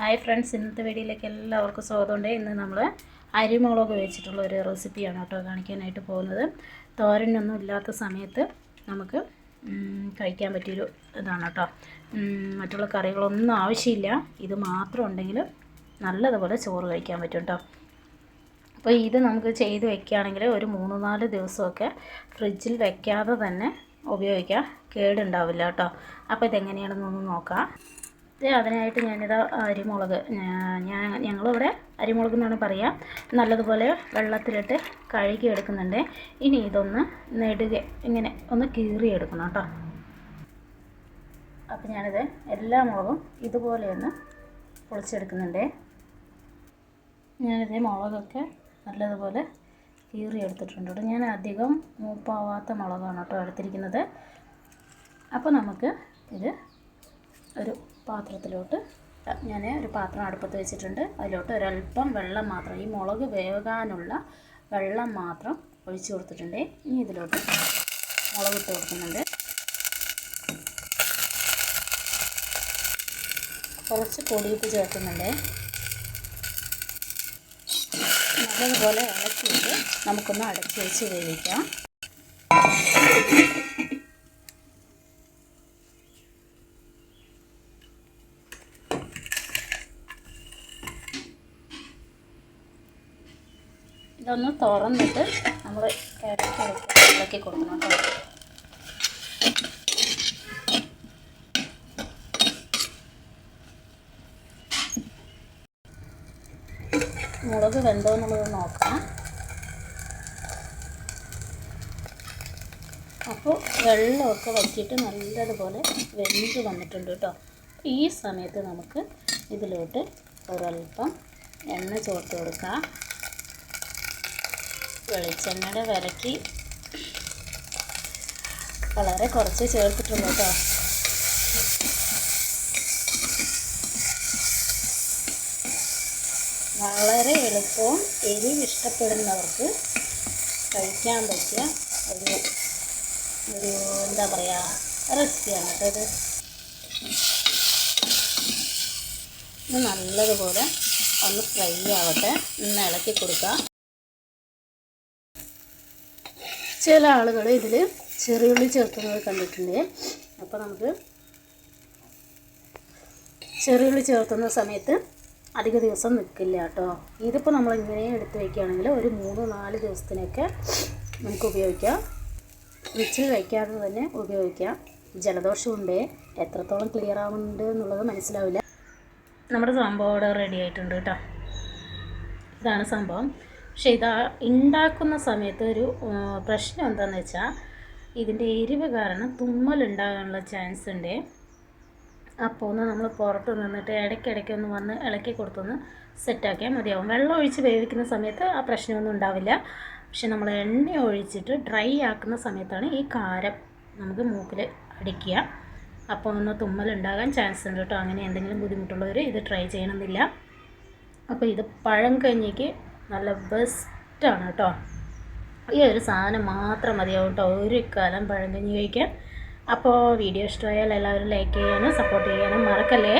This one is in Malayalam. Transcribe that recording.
ഹായ് ഫ്രണ്ട്സ് ഇന്നത്തെ വീഡിയോയിലേക്ക് എല്ലാവർക്കും സ്വാഗതമുണ്ട് ഇന്ന് നമ്മൾ അരിമുളക് വെച്ചിട്ടുള്ള ഒരു റെസിപ്പിയാണ് കേട്ടോ കാണിക്കാനായിട്ട് പോകുന്നത്. തോരനൊന്നും ഇല്ലാത്ത സമയത്ത് നമുക്ക് കഴിക്കാൻ പറ്റിയൊരു ഇതാണ് കേട്ടോ. മറ്റുള്ള കറികളൊന്നും ആവശ്യമില്ല. ഇത് മാത്രം ഉണ്ടെങ്കിൽ നല്ലതുപോലെ ചോറ് കഴിക്കാൻ പറ്റും കേട്ടോ. അപ്പോൾ ഇത് നമുക്ക് ചെയ്ത് വെക്കുകയാണെങ്കിൽ ഒരു മൂന്ന് നാല് ദിവസമൊക്കെ ഫ്രിഡ്ജിൽ വെക്കാതെ തന്നെ ഉപയോഗിക്കാം. കേടുണ്ടാവില്ല കേട്ടോ. അപ്പോൾ ഇതെങ്ങനെയാണെന്നൊന്ന് നോക്കാം. അതിനായിട്ട് ഞാനിത് അരിമുളക്. ഞാൻ ഞങ്ങളിവിടെ അരിമുളക് എന്നാണ് പറയുക നല്ലതുപോലെ വെള്ളത്തിലിട്ട് കഴുകി എടുക്കുന്നുണ്ട് ഇനി ഇതൊന്ന് നെടുകെ ഇങ്ങനെ ഒന്ന് കീറി എടുക്കണം കേട്ടോ. അപ്പോൾ ഞാനിത് എല്ലാ മുളകും ഇതുപോലെ ഒന്ന് പൊളിച്ചെടുക്കുന്നുണ്ട്. ഞാനിത് മുളകൊക്കെ നല്ലതുപോലെ കീറി എടുത്തിട്ടുണ്ട് കേട്ടോ. ഞാൻ അധികം മൂപ്പാവാത്ത മുളകാണ് കേട്ടോ എടുത്തിരിക്കുന്നത്. അപ്പോൾ നമുക്ക് ഇത് ഒരു പാത്രത്തിലോട്ട് ഞാൻ ഒരു പാത്രം അടുപ്പത്ത് വെച്ചിട്ടുണ്ട്. അതിലോട്ട് ഒരല്പം വെള്ളം മാത്രം ഈ മുളക് വേകാനുള്ള വെള്ളം മാത്രം ഒഴിച്ചു കൊടുത്തിട്ടുണ്ട്. ഇനി ഇതിലോട്ട് മുളക് ഇട്ട് കൊടുക്കുന്നുണ്ട്. കുറച്ച് പൊടിയിട്ട് ചേർക്കുന്നുണ്ട്. നല്ലതുപോലെ ഇളക്കിയിട്ട് നമുക്കൊന്ന് അടച്ച് വെച്ച് വേവിക്കാം. ഇതൊന്ന് തുറന്നിട്ട് നമ്മൾ കൊടുക്കണം ഇളക്കി കൊടുക്കണം കേട്ടോ. മുളക് വെന്തോ എന്നുള്ളത് നോക്കാം. അപ്പോൾ വെള്ളമൊക്കെ വറ്റിയിട്ട് നല്ലതുപോലെ വെന്ത് വന്നിട്ടുണ്ട് കേട്ടോ. ഈ സമയത്ത് നമുക്ക് ഇതിലോട്ട് ഒരൽപ്പം എണ്ണ ചേർത്ത് കൊടുക്കാം. വെളിച്ചെണ്ണയുടെ വിലക്ക് വളരെ കുറച്ച് ചേർത്തിട്ടുള്ളൂ കേട്ടോ. വളരെ എളുപ്പവും എരിവ് ഇഷ്ടപ്പെടുന്നവർക്ക് കഴിക്കാൻ പറ്റിയ ഒരു ഒരു എന്താ പറയുക റെസിപ്പിയാണ് കേട്ടോ ഇത്. നല്ലതുപോലെ ഒന്ന് ഫ്രൈ ആവട്ടെ. ഒന്ന് ഇളക്കി കൊടുക്കുക ചില ആളുകൾ ഇതിൽ ചെറിയുള്ളി ചേർക്കുന്നത് കണ്ടിട്ടുണ്ട് അപ്പോൾ നമുക്ക് ചെറിയുള്ളി ചേർക്കുന്ന സമയത്ത് അധിക ദിവസം നിൽക്കില്ല കേട്ടോ. ഇതിപ്പോൾ നമ്മൾ ഇങ്ങനെ എടുത്ത് വയ്ക്കുകയാണെങ്കിൽ ഒരു മൂന്ന് നാല് ദിവസത്തിനൊക്കെ നമുക്ക് ഉപയോഗിക്കാം. ഫ്രിഡ്ജിൽ വയ്ക്കാതെ തന്നെ ഉപയോഗിക്കാം. ജലദോഷമുണ്ട് എത്രത്തോളം ക്ലിയർ ആവുന്നുണ്ട് എന്നുള്ളത് മനസ്സിലാവില്ല. നമ്മുടെ സംഭവം അവിടെ റെഡി ആയിട്ടുണ്ട് കേട്ടോ. ഇതാണ് സംഭവം. പക്ഷേ ഇത് ഉണ്ടാക്കുന്ന സമയത്ത് ഒരു പ്രശ്നം എന്താണെന്ന് വെച്ചാൽ ഇതിന്റെ എരിവ് കാരണം തുമ്മൽ ഉണ്ടാകാനുള്ള ചാൻസ് ഉണ്ട് അപ്പോൾ ഒന്ന് നമ്മൾ പുറത്ത് നിന്നിട്ട് ഇടയ്ക്കിടയ്ക്ക് ഒന്ന് വന്ന് ഇളക്കി കൊടുത്തൊന്ന് സെറ്റാക്കിയാൽ മതിയാവും. വെള്ളം ഒഴിച്ച് വേവിക്കുന്ന സമയത്ത് ആ പ്രശ്നമൊന്നും ഉണ്ടാവില്ല പക്ഷെ നമ്മൾ എണ്ണ ഒഴിച്ചിട്ട് ഡ്രൈ ആക്കുന്ന സമയത്താണ് ഈ കാരം നമുക്ക് മൂക്കിൽ അടിക്കുക. അപ്പോൾ ഒന്ന് തുമ്മൽ ഉണ്ടാകാൻ ചാൻസ് ഉണ്ട് കേട്ടോ. അങ്ങനെ എന്തെങ്കിലും ബുദ്ധിമുട്ടുള്ളവർ ഇത് ട്രൈ ചെയ്യണമെന്നില്ല അപ്പോൾ ഇത് പഴം കഞ്ഞിക്ക് നല്ല ബെസ്റ്റാണ് കേട്ടോ. ഈ ഒരു സാധനം മാത്രം മതിയാവും കേട്ടോ. ഒരു കാലം പഴം കഞ്ഞി കഴിക്കാൻ. അപ്പോൾ വീഡിയോ ഇഷ്ടമായാൽ എല്ലാവരും ലൈക്ക് ചെയ്യാനും സപ്പോർട്ട് ചെയ്യാനും മറക്കല്ലേ?